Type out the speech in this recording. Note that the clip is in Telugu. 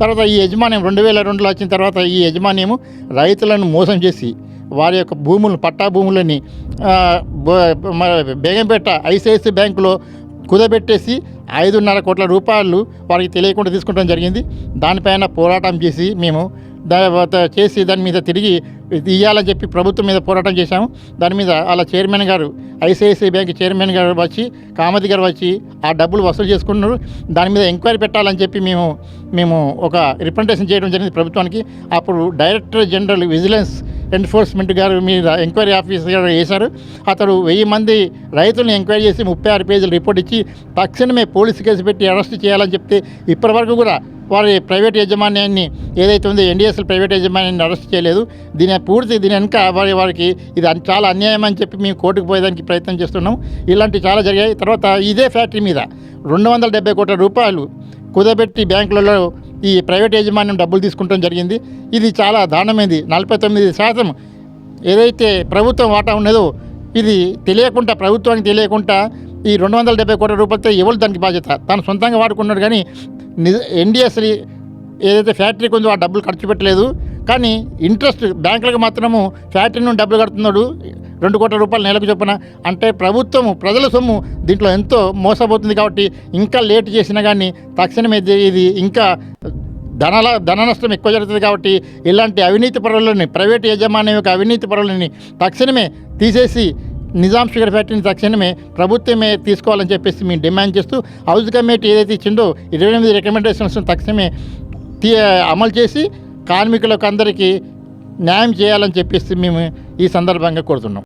తర్వాత ఈ యజమాన్యం రెండు వేల రెండులో వచ్చిన తర్వాత ఈ యజమాన్యము రైతులను మోసం చేసి వారి యొక్క భూములను పట్టా భూములని ఆ, బేగంపేట ఐసిఐసి బ్యాంకులో కుదబెట్టేసి ఐదున్నర కోట్ల రూపాయలు వారికి తెలియకుండా తీసుకోవడం జరిగింది. దానిపైన పోరాటం చేసి మేము దా చేసి దాని మీద తిరిగి ఇవ్వాలని చెప్పి ప్రభుత్వం మీద పోరాటం చేశాము. దాని మీద అలా చైర్మన్ గారు ఐసిఐసిఐ బ్యాంక్ చైర్మన్ గారు వచ్చి కామతి గారు వచ్చి ఆ డబ్బులు వసూలు చేసుకున్నారు. దాని మీద ఎంక్వైరీ పెట్టాలని చెప్పి మేము మేము ఒక రిప్రజెంటేషన్ చేయడం జరిగింది ప్రభుత్వానికి. అప్పుడు డైరెక్టర్ జనరల్ విజిలెన్స్ ఎన్ఫోర్స్మెంట్ గారు మీద ఎంక్వైరీ ఆఫీసర్ గారు వేశారు. అతడు వెయ్యి మంది రైతులను ఎంక్వైరీ చేసి ముప్పై ఆరు పేజీలు రిపోర్ట్ ఇచ్చి తక్షణమే పోలీసు కేసు పెట్టి అరెస్ట్ చేయాలని చెప్తే ఇప్పటివరకు కూడా వారి ప్రైవేట్ యజమాన్యాన్ని ఏదైతే ఉందో ఎన్డీఎస్ఎల్ ప్రైవేట్ యజమాన్యాన్ని అరెస్ట్ చేయలేదు. దీని పూర్తి దీని వెనుక వారి వారికి ఇది చాలా అన్యాయం అని చెప్పి మేము కోర్టుకు పోయేదానికి ప్రయత్నం చేస్తున్నాం. ఇలాంటివి చాలా జరిగాయి. తర్వాత ఇదే ఫ్యాక్టరీ మీద రెండు వందల డెబ్బై కోట్ల రూపాయలు కుదబెట్టి బ్యాంకులలో ఈ ప్రైవేట్ యాజమాన్యం డబ్బులు తీసుకుంటం జరిగింది. ఇది చాలా దారుణమైంది. నలభై తొమ్మిది శాతం ఏదైతే ప్రభుత్వం వాటా ఉన్నదో ఇది తెలియకుండా ప్రభుత్వానికి తెలియకుండా ఈ రెండు వందల డెబ్బై కోట్ల రూపాయలతో ఎవరు దానికి బాధ్యత? తాను సొంతంగా వాడుకున్నాడు కానీ నిజ ఎన్డీఎస్ని ఏదైతే ఫ్యాక్టరీకి ఉందో ఆ డబ్బులు ఖర్చు పెట్టలేదు. కానీ ఇంట్రెస్ట్ బ్యాంకులకు మాత్రము ఫ్యాక్టరీ నుండి డబ్బులు కడుతున్నాడు. రెండు కోట్ల రూపాయలు నెలకు చొప్పున. అంటే ప్రభుత్వము ప్రజల సొమ్ము దీంట్లో ఎంతో మోసపోతుంది కాబట్టి ఇంకా లేట్ చేసినా కానీ తక్షణమే ఇది- ఇది ఇంకా ధనల ధన నష్టం ఎక్కువ జరుగుతుంది కాబట్టి ఇలాంటి అవినీతి పరులని ప్రైవేట్ యజమాని యొక్క అవినీతి పరులని తక్షణమే తీసేసి నిజాం షుగర్ ఫ్యాక్టరీని తక్షణమే ప్రభుత్వమే తీసుకోవాలని చెప్పేసి మేము డిమాండ్ చేస్తూ హౌస్ కమిటీ ఏదైతే ఇచ్చిందో ఇరవై ఎనిమిది రికమెండేషన్స్ తక్షణమే తీ అమలు చేసి కార్మికులకు అందరికీ న్యాయం చేయాలని చెప్పేసి మేము ఈ సందర్భంగా కోరుతున్నాం.